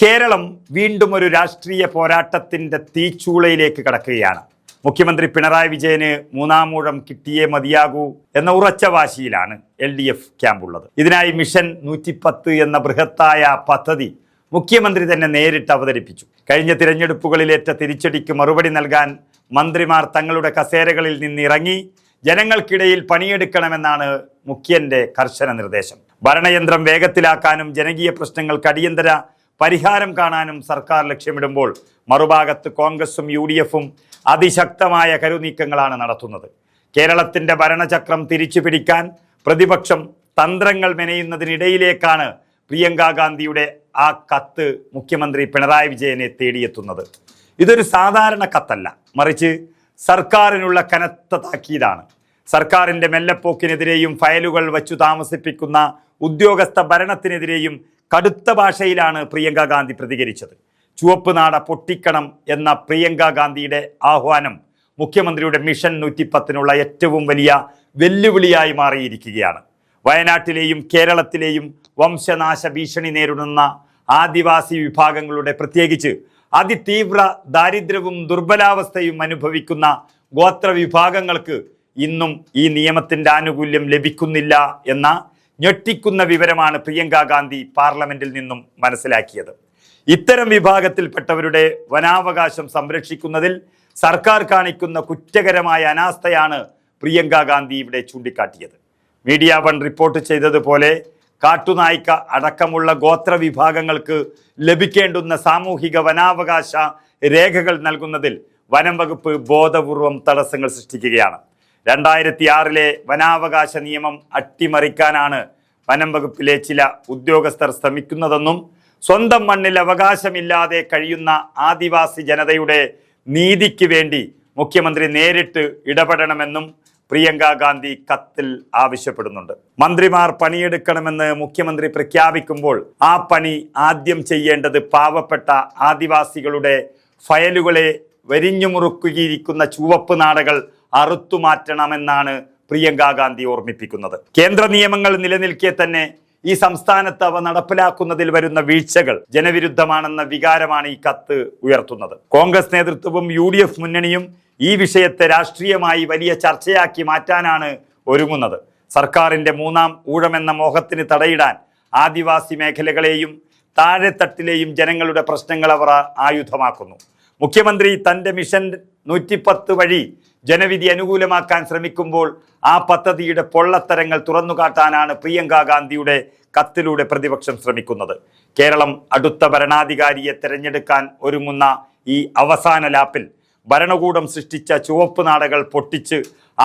കേരളം വീണ്ടും ഒരു രാഷ്ട്രീയ പോരാട്ടത്തിന്റെ തീച്ചൂളയിലേക്ക് കടക്കുകയാണ്. മുഖ്യമന്ത്രി പിണറായി വിജയന് മൂന്നാമൂഴം കിട്ടിയേ മതിയാകൂ എന്ന ഉറച്ച വാശിയിലാണ് എൽ ഡി എഫ് ക്യാമ്പുള്ളത്. ഇതിനായി മിഷൻ നൂറ്റിപ്പത്ത് എന്ന ബൃഹത്തായ പദ്ധതി മുഖ്യമന്ത്രി തന്നെ നേരിട്ട് അവതരിപ്പിച്ചു. കഴിഞ്ഞ തിരഞ്ഞെടുപ്പുകളിലേറ്റ തിരിച്ചടിക്ക് മറുപടി നൽകാൻ മന്ത്രിമാർ തങ്ങളുടെ കസേരകളിൽ നിന്നിറങ്ങി ജനങ്ങൾക്കിടയിൽ പണിയെടുക്കണമെന്നാണ് മുഖ്യന്റെ കർശന നിർദ്ദേശം. ഭരണയന്ത്രം വേഗത്തിലാക്കാനും ജനകീയ പ്രശ്നങ്ങൾക്ക് അടിയന്തര പരിഹാരം കാണാനും സർക്കാർ ലക്ഷ്യമിടുമ്പോൾ മറുഭാഗത്ത് കോൺഗ്രസും യു ഡി എഫും അതിശക്തമായ കരുനീക്കങ്ങളാണ് നടത്തുന്നത്. കേരളത്തിന്റെ ഭരണചക്രം തിരിച്ചു പിടിക്കാൻ പ്രതിപക്ഷം തന്ത്രങ്ങൾ മെനയുന്നതിനിടയിലേക്കാണ് പ്രിയങ്ക ഗാന്ധിയുടെ ആ കത്ത് മുഖ്യമന്ത്രി പിണറായി വിജയനെ തേടിയെത്തുന്നത്. ഇതൊരു സാധാരണ കത്തല്ല. മറിച്ച് സർക്കാരിനുള്ള കനത്ത താക്കീതാണ്. സർക്കാരിന്റെ മെല്ലപ്പോക്കിനെതിരെയും ഫയലുകൾ വച്ചു താമസിപ്പിക്കുന്ന ഉദ്യോഗസ്ഥ ഭരണത്തിനെതിരെയും കടുത്ത ഭാഷയിലാണ് പ്രിയങ്ക ഗാന്ധി പ്രതികരിച്ചത്. ചുവപ്പ് നാട പൊട്ടിക്കണം എന്ന പ്രിയങ്ക ഗാന്ധിയുടെ ആഹ്വാനം മുഖ്യമന്ത്രിയുടെ മിഷൻ നൂറ്റിപ്പത്തിനുള്ള ഏറ്റവും വലിയ വെല്ലുവിളിയായി മാറിയിരിക്കുകയാണ്. വയനാട്ടിലെയും കേരളത്തിലെയും വംശനാശ ഭീഷണി നേരിടുന്ന ആദിവാസി വിഭാഗങ്ങളുടെ പ്രത്യേകിച്ച് അതിതീവ്ര ദാരിദ്ര്യവും ദുർബലാവസ്ഥയും അനുഭവിക്കുന്ന ഗോത്ര വിഭാഗങ്ങൾക്ക് ഇന്നും ഈ നിയമത്തിന്റെ ആനുകൂല്യം ലഭിക്കുന്നില്ല എന്ന ഞെട്ടിക്കുന്ന വിവരമാണ് പ്രിയങ്ക ഗാന്ധി പാർലമെന്റിൽ നിന്നും മനസ്സിലാക്കിയത്. ഇത്തരം വിഭാഗത്തിൽപ്പെട്ടവരുടെ വനാവകാശം സംരക്ഷിക്കുന്നതിൽ സർക്കാർ കാണിക്കുന്ന കുറ്റകരമായ അനാസ്ഥയാണ് പ്രിയങ്ക ഗാന്ധി ഇവിടെ ചൂണ്ടിക്കാട്ടിയത്. മീഡിയ വൺ റിപ്പോർട്ട് ചെയ്തതുപോലെ കാട്ടുനായ്ക്ക അടക്കമുള്ള ഗോത്ര വിഭാഗങ്ങൾക്ക് ലഭിക്കേണ്ടുന്ന സാമൂഹിക വനാവകാശ രേഖകൾ നൽകുന്നതിൽ വനം വകുപ്പ് ബോധപൂർവം തടസ്സങ്ങൾ സൃഷ്ടിക്കുകയാണ്. രണ്ടായിരത്തി ആറിലെ വനാവകാശ നിയമം അട്ടിമറിക്കാനാണ് വനം വകുപ്പിലെ ചില ഉദ്യോഗസ്ഥർ ശ്രമിക്കുന്നതെന്നും സ്വന്തം മണ്ണിൽ അവകാശമില്ലാതെ കഴിയുന്ന ആദിവാസി ജനതയുടെ നീതിക്ക് വേണ്ടി മുഖ്യമന്ത്രി നേരിട്ട് ഇടപെടണമെന്നും പ്രിയങ്ക ഗാന്ധി കത്തിൽ ആവശ്യപ്പെടുന്നുണ്ട്. മന്ത്രിമാർ പണിയെടുക്കണമെന്ന് മുഖ്യമന്ത്രി പ്രഖ്യാപിക്കുമ്പോൾ ആ പണി ആദ്യം ചെയ്യേണ്ടത് പാവപ്പെട്ട ആദിവാസികളുടെ ഫയലുകളെ വരിഞ്ഞുമുറുക്കിയിരിക്കുന്ന ചുവപ്പ് നാടകൾ അറുത്തുമാറ്റണമെന്നാണ് പ്രിയങ്കാ ഗാന്ധി ഓർമ്മിപ്പിക്കുന്നത്. കേന്ദ്ര നിയമങ്ങൾ നിലനിൽക്കെ തന്നെ ഈ സംസ്ഥാനത്ത് അവ നടപ്പിലാക്കുന്നതിൽ വരുന്ന വീഴ്ചകൾ ജനവിരുദ്ധമാണെന്ന വികാരമാണ് ഈ കത്ത് ഉയർത്തുന്നത്. കോൺഗ്രസ് നേതൃത്വവും യു ഡി എഫ് മുന്നണിയും ഈ വിഷയത്തെ രാഷ്ട്രീയമായി വലിയ ചർച്ചയാക്കി മാറ്റാനാണ് ഒരുങ്ങുന്നത്. സർക്കാരിന്റെ മൂന്നാം ഊഴമെന്ന മോഹത്തിന് തടയിടാൻ ആദിവാസി മേഖലകളെയും താഴെത്തട്ടിലെയും ജനങ്ങളുടെ പ്രശ്നങ്ങൾ അവർ ആയുധമാക്കുന്നു. മുഖ്യമന്ത്രി തന്റെ മിഷൻ നൂറ്റിപ്പത്ത് വഴി ജനവിധി അനുകൂലമാക്കാൻ ശ്രമിക്കുമ്പോൾ ആ പദ്ധതിയുടെ പൊള്ളത്തരങ്ങൾ തുറന്നുകാട്ടാനാണ് പ്രിയങ്ക ഗാന്ധിയുടെ കത്തിലൂടെ പ്രതിപക്ഷം ശ്രമിക്കുന്നത്. കേരളം അടുത്ത ഭരണാധികാരിയെ തിരഞ്ഞെടുക്കാൻ ഒരുങ്ങുന്ന ഈ അവസാന ലാപ്പിൽ ഭരണകൂടം സൃഷ്ടിച്ച ചുവപ്പ് നാടകൾ പൊട്ടിച്ച്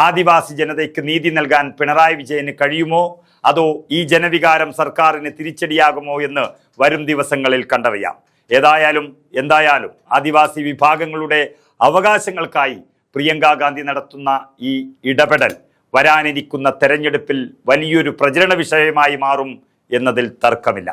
ആദിവാസി ജനതയ്ക്ക് നീതി നൽകാൻ പിണറായി വിജയന് കഴിയുമോ? അതോ ഈ ജനവികാരം സർക്കാരിന് തിരിച്ചടിയാകുമോ എന്ന് വരും ദിവസങ്ങളിൽ കണ്ടറിയാം. ഏതായാലും എന്തായാലും ആദിവാസി വിഭാഗങ്ങളുടെ അവകാശങ്ങൾക്കായി പ്രിയങ്ക ഗാന്ധി നടത്തുന്ന ഈ ഇടപെടൽ വരാനിരിക്കുന്ന തെരഞ്ഞെടുപ്പിൽ വലിയൊരു പ്രചരണ വിഷയമായി മാറും എന്നതിൽ തർക്കമില്ല.